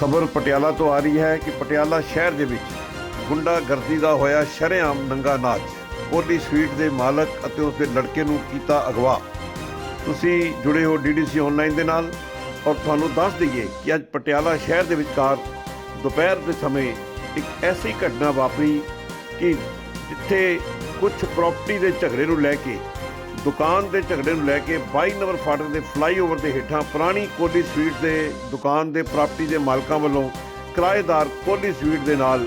ਖਬਰ ਪਟਿਆਲਾ ਤੋਂ ਆ ਰਹੀ ਹੈ ਕਿ ਪਟਿਆਲਾ ਸ਼ਹਿਰ ਦੇ ਵਿੱਚ ਗੁੰਡਾਗਰਦੀ ਦਾ ਹੋਇਆ ਸ਼ਰੇਆਮ ਨੰਗਾ ਨਾਚ। ਕੋਲੀ ਸਵੀਟ ਦੇ ਮਾਲਕ ਅਤੇ ਉਸ ਦੇ ਲੜਕੇ ਨੂੰ ਕੀਤਾ ਅਗਵਾ। ਤੁਸੀਂ ਜੁੜੇ ਹੋ ਡੀਡੀਸੀ ਆਨਲਾਈਨ ਦੇ ਨਾਲ ਔਰ ਤੁਹਾਨੂੰ ਦੱਸ ਦਈਏ ਕਿ ਅੱਜ ਪਟਿਆਲਾ ਸ਼ਹਿਰ ਦੇ ਵਿਚਕਾਰ ਦੁਪਹਿਰ ਦੇ ਸਮੇਂ ਇੱਕ ਐਸੀ ਘਟਨਾ ਵਾਪਰੀ ਕਿ ਜਿੱਥੇ ਕੁਝ ਪ੍ਰਾਪਰਟੀ ਦੇ ਝਗੜੇ ਨੂੰ ਲੈ ਕੇ ਦੁਕਾਨ ਦੇ ਝਗੜੇ ਨੂੰ ਲੈ ਕੇ 22 ਨੰਬਰ ਫਾਟਕ ਦੇ ਫਲਾਈਓਵਰ ਦੇ ਹੇਠਾਂ ਪੁਰਾਣੀ ਕੋਲੀ ਸਵੀਟ ਦੇ ਦੁਕਾਨ ਦੇ ਪ੍ਰਾਪਰਟੀ ਦੇ ਮਾਲਕਾਂ ਵੱਲੋਂ ਕਿਰਾਏਦਾਰ ਕੋਲੀ ਸਵੀਟ ਦੇ ਨਾਲ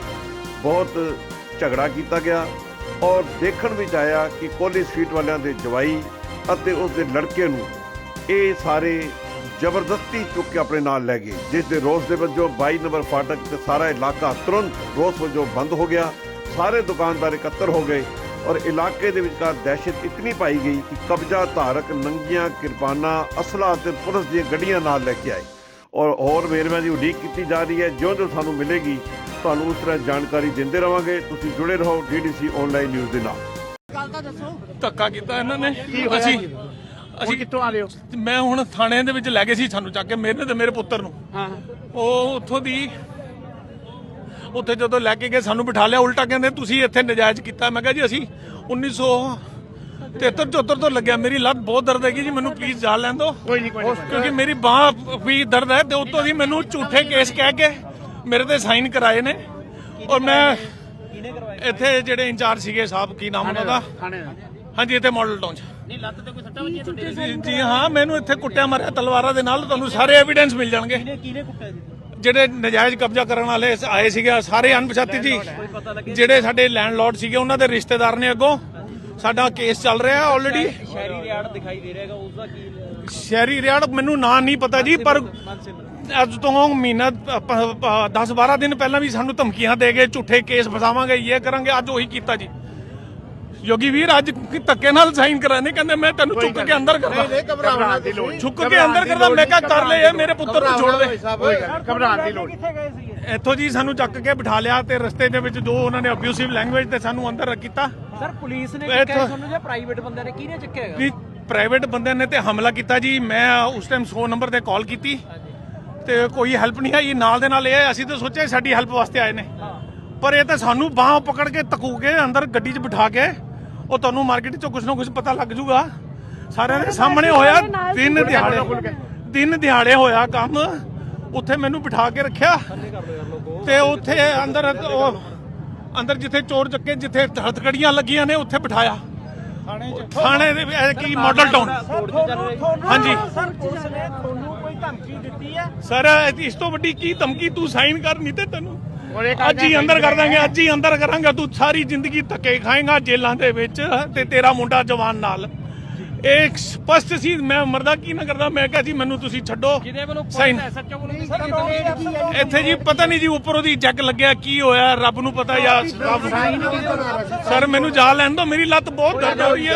ਬਹੁਤ ਝਗੜਾ ਕੀਤਾ ਗਿਆ ਔਰ ਦੇਖਣ ਵਿੱਚ ਆਇਆ ਕਿ ਕੋਲੀ ਸਵੀਟ ਵਾਲਿਆਂ ਦੇ ਜਵਾਈ ਅਤੇ ਉਸ ਦੇ ਲੜਕੇ ਨੂੰ ਇਹ ਸਾਰੇ ਜ਼ਬਰਦਸਤੀ ਚੁੱਕ ਕੇ ਆਪਣੇ ਨਾਲ ਲੈ ਗਏ, ਜਿਸ ਦੇ ਰੋਸ ਦੇ ਵਜੋਂ 22 ਨੰਬਰ ਫਾਟਕ ਤੇ ਸਾਰਾ ਇਲਾਕਾ ਤੁਰੰਤ ਰੋਸ ਵਜੋਂ ਬੰਦ ਹੋ ਗਿਆ, ਸਾਰੇ ਦੁਕਾਨਦਾਰ ਇਕੱਤਰ ਹੋ ਗਏ ਔਰ ਇਲਾਕੇ ਦੇ ਵਿਚਕਾਰ ਦਹਿਸ਼ਤ ਇਤਨੀ ਪਾਈ ਗਈ ਕਿ ਕਬਜ਼ਾ ਧਾਰਕ ਨੰਗੀਆਂ ਕਿਰਪਾਨਾਂ ਅਸਲਾ ਅਤੇ ਪੁਲਿਸ ਦੀਆਂ ਗੱਡੀਆਂ ਨਾਲ ਲੈ ਕੇ ਆਏ। ਔਰ ਹੋਰ ਵੇਰਵਿਆਂ ਦੀ ਉਡੀਕ ਕੀਤੀ ਜਾ ਰਹੀ ਹੈ। ਜਿਉਂ-ਜਿਉਂ ਸਾਨੂੰ ਮਿਲੇਗੀ ਤੁਹਾਨੂੰ ਉਸ ਤਰ੍ਹਾਂ ਜਾਣਕਾਰੀ ਦਿੰਦੇ ਰਵਾਂਗੇ। ਤੁਸੀਂ ਜੁੜੇ ਰਹੋ ਡੀਡੀਸੀ ਆਨਲਾਈਨ ਨਿਊਜ਼ ਦੇ ਨਾਲ। ਧੱਕਾ ਕੀਤਾ ਇਹਨਾਂ ਨੇ। ਅਸੀਂ ਅਸੀਂ ਕਿੱਥੋਂ ਆ ਰਹੇ ਹੋ? ਮੈਂ ਹੁਣ ਥਾਣੇ ਦੇ ਵਿੱਚ ਲੈ ਗਏ ਸੀ ਸਾਨੂੰ ਚੱਕ ਕੇ ਮੇਰੇ ਤੇ ਮੇਰੇ ਪੁੱਤਰ ਨੂੰ। ਹਾਂ। ਉਹ ਉੱਥੋਂ ਦੀ ਉੱਥੇ ਜਦੋਂ ਲੈ ਕੇ ਗਏ ਸਾਨੂੰ ਬਿਠਾ ਲਿਆ ਉਲਟਾ ਕਹਿੰਦੇ ਤੁਸੀਂ ਇੱਥੇ ਨਜਾਇਜ਼ ਕੀਤਾ। ਮੈਂ ਕਿਹਾ ਜੀ ਅਸੀਂ 1973 74 ਤੋਂ ਲੱਗਿਆ। ਮੇਰੀ ਲੱਤ ਬਹੁਤ ਦਰਦ ਹੈਗੀ ਜੀ ਮੈਨੂੰ ਪਲੀਜ਼ ਜਾ ਲੈਣ ਦਿਓ। ਕੋਈ ਨਹੀਂ ਕੋਈ ਨਹੀਂ ਕਿਉਂਕਿ ਮੇਰੀ ਬਾਹ ਵੀ ਦਰਦ ਹੈ ਤੇ ਉੱਤੋਂ ਦੀ ਮੈਨੂੰ ਝੂਠੇ ਕੇਸ ਕਹਿ ਕੇ ਮੇਰੇ ਤੇ ਸਾਈਨ ਕਰਾਏ ਨੇ। ਔਰ ਮੈਂ ਇੱਥੇ ਜਿਹੜੇ ਇੰਚਾਰਜ ਸੀਗੇ ਸਾਹਿਬ ਕੀ ਨਾਮ ਉਹਨਾਂ ਦਾ? ਹਾਂਜੀ ਇੱਥੇ ਮਾਡਲ ਟਾਊਨ 'ਚ। ਨਹੀਂ ਲੱਤ ਤੇ ਕੋਈ ਸੱਟਾ ਵੱਜੀ ਤੁਹਾਡੇ ਜੀ ਜੀ ਹਾਂ ਮੈਨੂੰ ਇੱਥੇ ਕੁੱਟਿਆ ਮਾਰਿਆ ਤਲਵਾਰਾਂ ਦੇ ਨਾਲ ਤੁਹਾਨੂੰ ਸਾਰੇ ਐਵੀਡੈਂਸ ਮਿਲ ਜਾਣਗੇ। ਕਿਹਨੇ ਕੁੱਟਿਆ ਜੀ? ਜਿਹੜੇ ਨਜਾਇਜ਼ ਕਬਜ਼ਾ ਕਰਨ ਵਾਲੇ ਆਏ ਸੀਗੇ ਸਾਰੇ ਅਣਪਛਾਤੇ ਜੀ। ਜਿਹੜੇ ਸਾਡੇ ਲੈਂਡਲੋਰਡ ਸੀਗੇ ਉਹਨਾਂ ਦੇ ਰਿਸ਼ਤੇਦਾਰ ਨੇ ਅੱਗੋਂ। ਸਾਡਾ ਕੇਸ ਚੱਲ ਰਿਹਾ ਆਲਰੇਡੀ ਸ਼ਹਿਰੀ ਰਿਆੜ ਦਿਖਾਈ ਦੇ ਰਿਹਾਗਾ ਉਸ ਦਾ ਕੀ ਸ਼ਹਿਰੀ ਰਿਆੜ ਮੈਨੂੰ ਨਾਂ ਨਹੀਂ ਪਤਾ ਜੀ ਪਰ ਅੱਜ ਤੋਂ ਮਹੀਨਾ 10 12 ਦਿਨ ਪਹਿਲਾਂ ਵੀ ਸਾਨੂੰ ਧਮਕੀਆਂ ਦੇ ਗਏ ਝੂਠੇ ਕੇਸ ਫਸਾਵਾਂਗੇ ਇਹ ਕਰਾਂਗੇ ਅੱਜ ਉਹੀ ਕੀਤਾ ਜੀ। ਯੋਗੀ ਵੀਰ ਅੱਜ ਧੱਕੇ ਨਾਲ ਸਾਈਨ ਕਰਾਣੇ? ਕਹਿੰਦੇ ਮੈਂ ਤੈਨੂੰ ਚੁੱਕ ਕੇ ਅੰਦਰ ਕਰਦਾ। ਘਬਰਾਉਣ ਦੀ ਲੋੜ ਚੁੱਕ ਕੇ ਅੰਦਰ ਕਰਦਾ ਮੈਂ ਕਿਹਾ ਕਰ ਲੈ ਇਹ ਮੇਰੇ ਪੁੱਤਰ ਨੂੰ ਛੋੜ ਦੇ। ਘਬਰਾਉਣ ਦੀ ਲੋੜ ਇੱਥੋਂ ਜੀ ਸਾਨੂੰ ਚੱਕ ਕੇ ਬਿਠਾ ਲਿਆ ਤੇ ਰਸਤੇ ਦੇ ਵਿੱਚ ਜੋ ਉਹਨਾਂ ਨੇ ਅਬਿਊਸਿਵ ਲੈਂਗੁਏਜ ਤੇ ਸਾਨੂੰ ਅੰਦਰ ਕੀਤਾ। ਸਰ ਪੁਲਿਸ ਨੇ ਚੱਕਿਆ ਤੁਹਾਨੂੰ ਜਾਂ ਪ੍ਰਾਈਵੇਟ ਬੰਦਿਆਂ ਨੇ? ਕਿਹਨੇ ਚੱਕਿਆ ਹੈਗਾ? ਵੀ ਪ੍ਰਾਈਵੇਟ ਬੰਦਿਆਂ ਨੇ ਤੇ ਹਮਲਾ ਕੀਤਾ ਜੀ। ਮੈਂ ਉਸ ਟਾਈਮ 100 ਨੰਬਰ ਤੇ ਕਾਲ ਕੀਤੀ। ਤੇ ਕੋਈ ਹੈਲਪ ਨਹੀਂ ਆਈ। ਨਾਲ ਦੇ ਨਾਲ ਇਹ ਅਸੀਂ ਤਾਂ ਸੋਚਿਆ ਸਾਡੀ ਹੈਲਪ ਵਾਸਤੇ ਆਏ ਨੇ। ਪਰ ਇਹ ਤਾਂ ਸਾਨੂੰ ਬਾਹ ਪਕੜ ਕੇ ਤਕੂ ਕੇ ਅੰਦਰ ਗੱਡੀ 'ਚ ਬਿਠਾ ਕੇ। ਉਹ ਤੁਹਾਨੂੰ ਮਾਰਕੀਟ 'ਚੋਂ ਕੁਝ ਨਾ ਕੁਝ ਪਤਾ ਲੱਗ ਜੂਗਾ ਸਾਰਿਆਂ ਦੇ ਸਾਹਮਣੇ ਹੋਇਆ ਦਿਨ ਦਿਹਾੜੇ। ਦਿਨ ਦਿਹਾੜੇ ਹੋਇਆ ਕੰਮ। ਉੱਥੇ ਮੈਨੂੰ ਬਿਠਾ ਕੇ ਰੱਖਿਆ। ਤੇ ਉੱਥੇ ਅੰਦਰ ਉਹ ਅੰਦਰ ਜਿੱਥੇ ਚੋਰ ਚੱਕੇ ਜਿੱਥੇ ਹਥਕੜੀਆਂ ਲੱਗੀਆਂ ਨੇ ਉੱਥੇ ਬਿਠਾਇਆ। ਥਾਣੇ ਦੇ ਕੀ ਮਾਡਲ ਟਾਊਨ ਹਾਂਜੀ। ਸਰ ਪੁਲਿਸ ਨੇ ਤੁਹਾਨੂੰ ਕੋਈ ਧਮਕੀ ਦਿੱਤੀ ਹੈ? ਸਰ ਇਸ ਤੋਂ ਵੱਡੀ ਕੀ ਧਮਕੀ ਤੂੰ ਸਾਈਨ ਕਰ ਨਹੀਂ ਤੇ ਤੈਨੂੰ? ਅੱਜ ਹੀ ਅੰਦਰ ਕਰ ਦਾਂਗੇ ਅੱਜ ਹੀ ਅੰਦਰ ਕਰਾਂਗਾ ਤੂੰ ਸਾਰੀ ਜ਼ਿੰਦਗੀ ਧੱਕੇ ਖਾਏਗਾ ਜੇਲ੍ਹਾਂ ਦੇ ਵਿੱਚ ਤੇ ਤੇਰਾ ਮੁੰਡਾ ਜਵਾਨ ਨਾਲ। ਇਹ ਸਪਸ਼ਟ ਸੀ ਮੈਂ ਮਰਦਾ ਕੀ ਨਾ ਕਰਦਾ ਮੈਂ ਕਿਹਾ ਜੀ ਮੈਨੂੰ ਤੁਸੀਂ ਛੱਡੋ। ਇੱਥੇ ਜੀ ਪਤਾ ਨਹੀਂ ਜੀ ਉੱਪਰੋਂ ਦੀ ਜੱਗ ਲੱਗਿਆ ਕੀ ਹੋਇਆ ਰੱਬ ਨੂੰ ਪਤਾ ਜਾਂ ਰੱਬ ਸਰ ਮੈਨੂੰ ਜਾ ਲੈਣ ਦਿਓ ਮੇਰੀ ਲੱਤ ਬਹੁਤ ਦਰਦ ਹੋ ਰਹੀ ਹੈ।